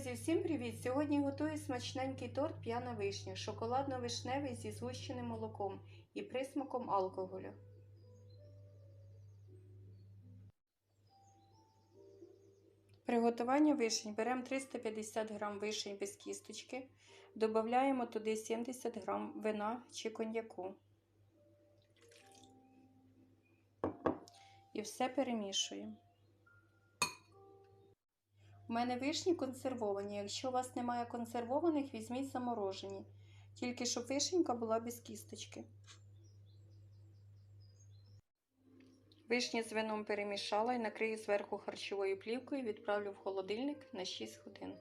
Друзі, всім привіт! Сьогодні готую смачненький торт п'яна вишня, шоколадно-вишневий зі згущеним молоком і присмаком алкоголю. Приготування вишень. Беремо 350 г вишень без кісточки, додаємо туди 70 г вина чи коньяку. І все перемішуємо. У мене вишні консервовані. Якщо у вас немає консервованих, візьміть заморожені. Тільки щоб вишенька була без кісточки. Вишні з вином перемішала і накрию зверху харчовою плівкою і відправлю в холодильник на 6 годин.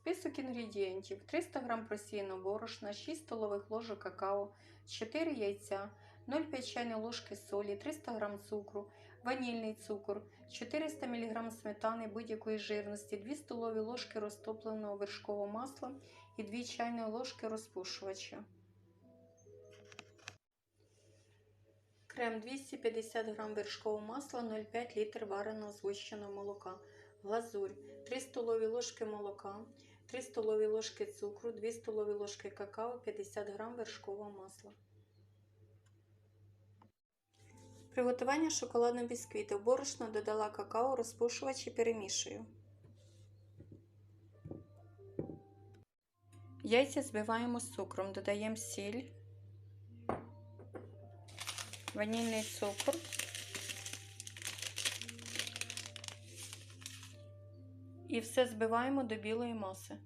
Список інгредієнтів: 300 г просіяного борошна, 6 столових ложок какао, 4 яйця, 0,5 чайної ложки солі, 300 г цукру, ванільний цукор, 400 мг сметани будь-якої жирності, 2 столові ложки розтопленого вершкового масла і 2 чайні ложки розпушувача. Крем 250 г вершкового масла, 0,5 літр вареного згущеного молока, глазурь, 3 столові ложки молока, 3 столові ложки цукру, 2 столові ложки какао, 50 г вершкового масла. Приготування шоколадного бісквіту. Борошно додала какао, розпушувач і перемішую. Яйця збиваємо з цукром, додаємо сіль, ванільний цукор. І все збиваємо до білої маси.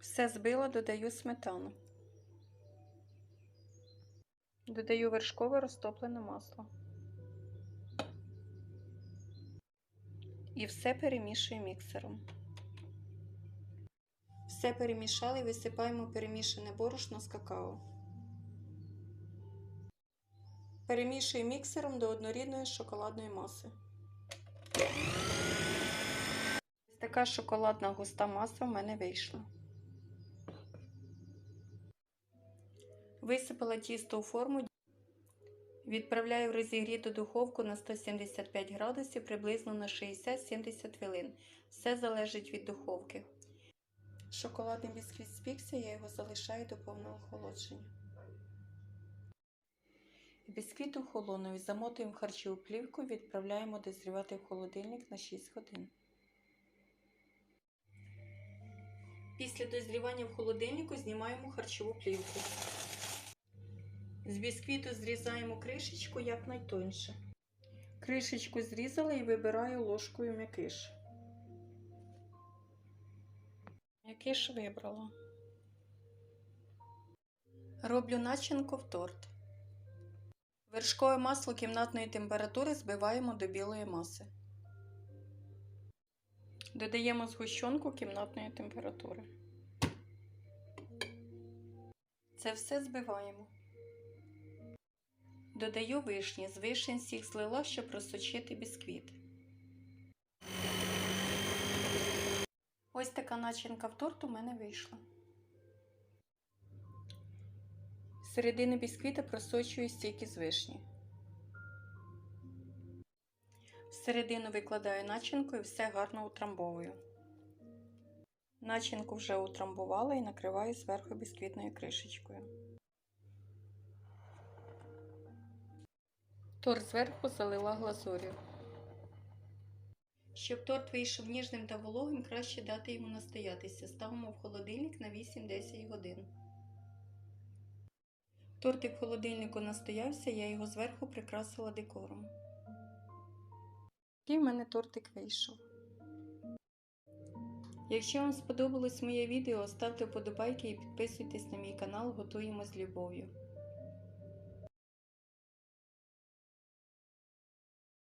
Все збила, додаю сметану. Додаю вершкове розтоплене масло. І все перемішую міксером. Все перемішали і висипаємо перемішане борошно з какао. Перемішую міксером до однорідної шоколадної маси. Ось така шоколадна густа маса в мене вийшла. Висипала тісто у форму, відправляю в розігріту духовку на 175 градусів приблизно на 60-70 хвилин. Все залежить від духовки. Шоколадний бісквіт спікся, я його залишаю до повного охолодження. Бісквіт охолонув, замотуємо харчову плівку і відправляємо дозрівати в холодильник на 6 годин. Після дозрівання в холодильнику знімаємо харчову плівку. З бісквіту зрізаємо кришечку якнайтоньше. Кришечку зрізала і вибираю ложкою м'якиш. М'якиш вибрала. Роблю начинку в торт. Вершкове масло кімнатної температури збиваємо до білої маси. Додаємо згущенку кімнатної температури. Це все збиваємо. Додаю вишні. З вишень сік злила, щоб просочити бісквіт. Ось така начинка в торт у мене вийшла. З середини бісквіта просочую стійки з вишні. Всередину викладаю начинку і все гарно утрамбовую. Начинку вже утрамбувала і накриваю зверху бісквітною кришечкою. Торт зверху залила глазур'ю. Щоб торт вийшов ніжним та вологим, краще дати йому настоятися. Ставимо в холодильник на 8-10 годин. Тортик в холодильнику настоявся, я його зверху прикрасила декором. Такий в мене тортик вийшов. Якщо вам сподобалось моє відео, ставте вподобайки і підписуйтесь на мій канал Готуємо з любов'ю.